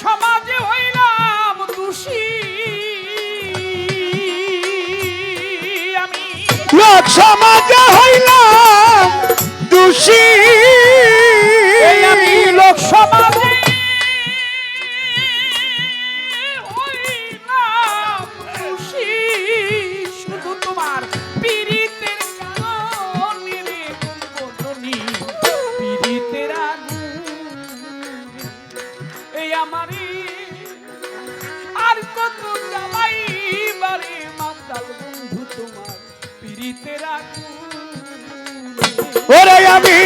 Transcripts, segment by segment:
সমাজে হইলাম দোষী। আমি লোক সমাজে হইলাম দোষী। ওরে আমি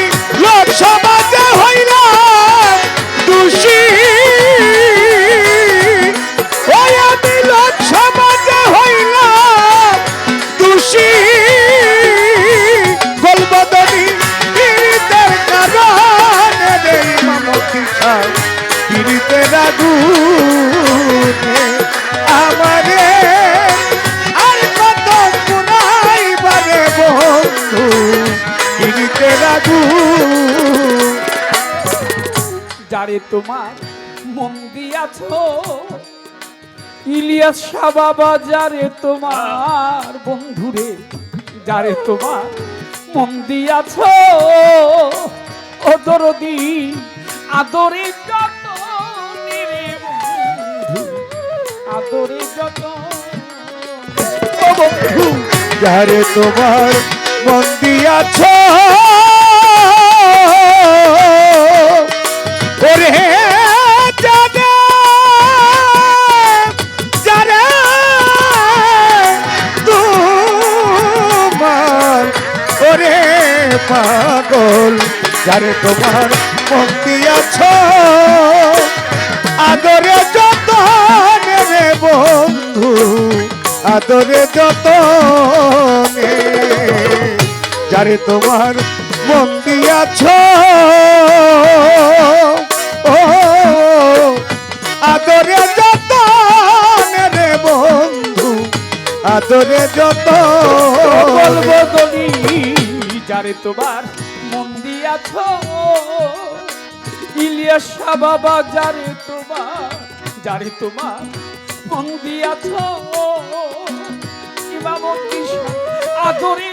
লোক সমাজে হইলাম দোষী যারে তোমার মন দিয়াছ। ইলিয়াস শাহ যারে তোমার বন্ধুরে যারে তোমার মন দিয়াছ। ও দরদি, আদরে যত আদরে যত বন্ধু। যারে তোমার মন দিয়াছ। পাগল, যারে তোমার মন দিয়াছ আদরে যত রে বন্ধু, আদরে যত যারে তোমার মন দিয়াছ ও, আদরে যত রে বন্ধু, আদরে যত বলব দলি যারে তোমার মন দিয়াছ ইলিয়াস বাবা, যারে তোমার যারে তোমার মন দিয়াছ শাহ আদরে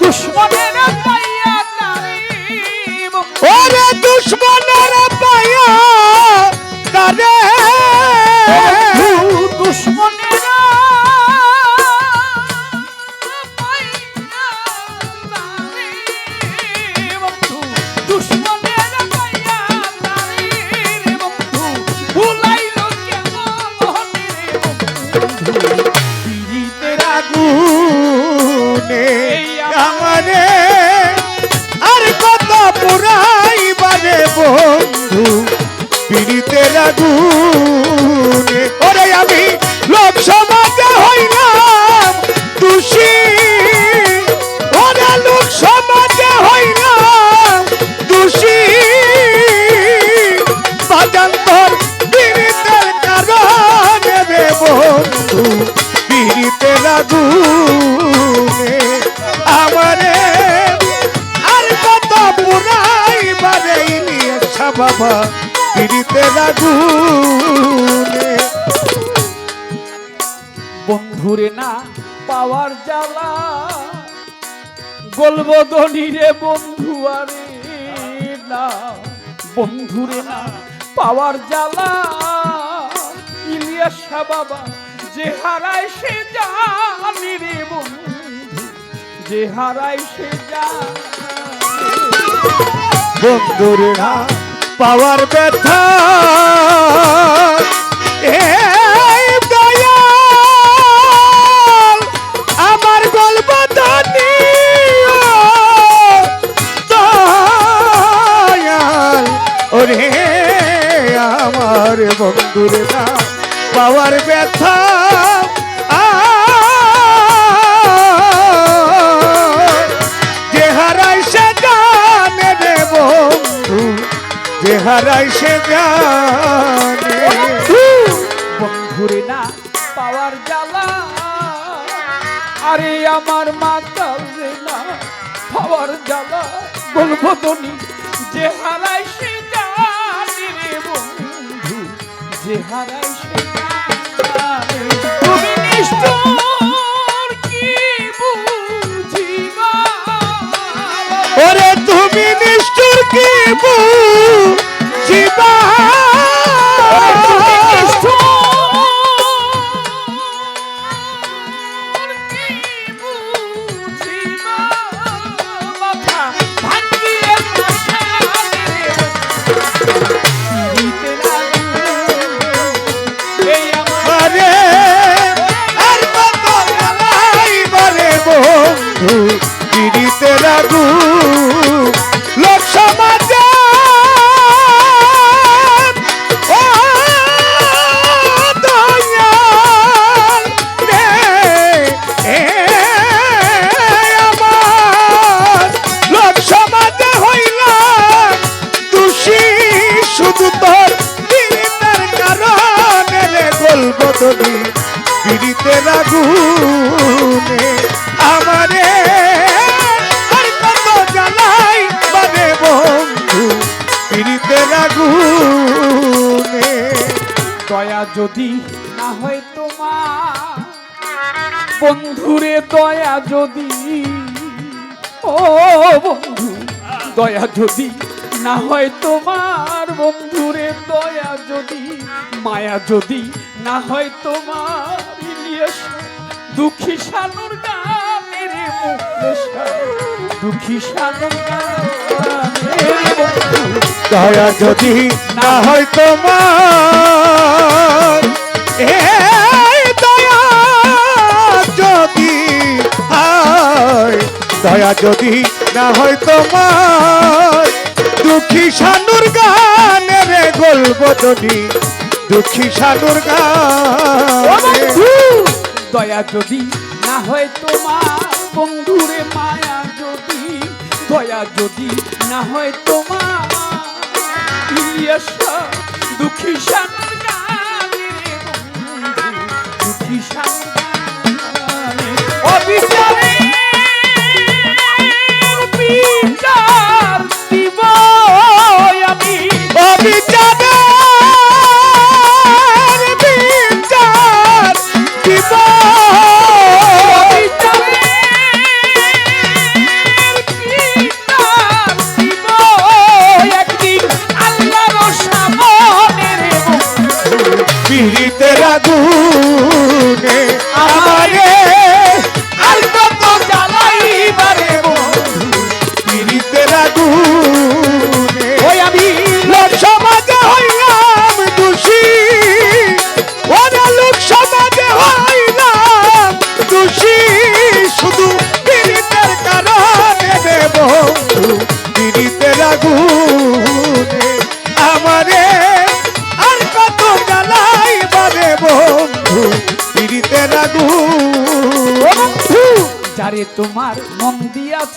দুশ্মনের পাইয়া তারে দুশ্মনের পীড়িতের গুনে ওরে আমি লোক সমাজে হইলাম দোষী। ওরে লোক সমাজে হইলাম দোষী। বাজান্তর পীড়িতের কারণে রে আগুনে আমারে আর কত পুরাই বারে ইলিয়াসা বাবা। পীড়িতের আগুনে বন্ধুরে না, পাওয়ার জ্বালা। বলব ধনী রে বন্ধু আরে না। বন্ধুরে না, পাওয়ার জ্বালা। ইলিয়াস বাবা, যে হারায় সে জানি রে বন্ধু। যে হারায় সে জানি। বন্ধুর না পাওয়ার ব্যথা। আমার বন্ধুর পাওয়ার ব্যথা। হারাই সে জানে। বন্ধুরে না পাওয়ার জ্বালা। আরে আমার মাতাল রে না পাওয়ার জ্বালা। বলব তনি যে হারাই সে জানে বন্ধু যে হারাই বন্ধুরে দয়া যদি, ও বন্ধু, দয়া যদি না হয় তোমার, বন্ধুরে দয়া যদি, মায়া যদি না হয় তোমার দুঃখী সানুর গানের দুঃখী সানুর দয়া যদি না হয় তোমার হয় দয়া যদি না হয় তোমার দুঃখী সানুর গানে রে গল্প যদি দুঃখী সানুর ও গানে। বন্ধু! দয়া যদি না হয় তোমার বন্ধুরে মায়া যদি দয়া যদি না হয় তোমার দুঃখী সানুর গানে রে দুঃখী সানুর গানে। অবিচারে মন দিয়াছ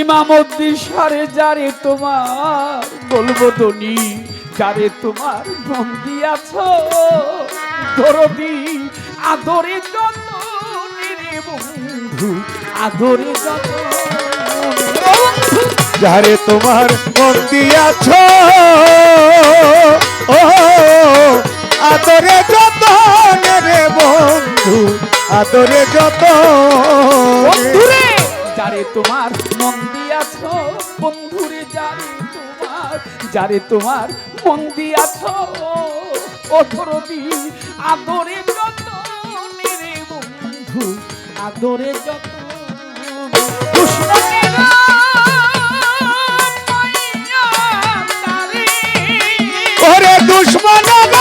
ইমামদ্দি সারে যারে তোমার বলব দনি যারে তোমার মন দিয়াছ। দরদি আদরে যত বন্ধু, আদরে যত যারে তোমার মন দিয়াছ। আদরে যত বন্ধুরে! যারে তোমার মন দিয়াছ বন্ধুরে যারে তোমার যারে তোমার মন দিয়াছ অথরবি আদরে যত মেরে বন্ধু আদরে যত কৃষ্ণ দুশ্মন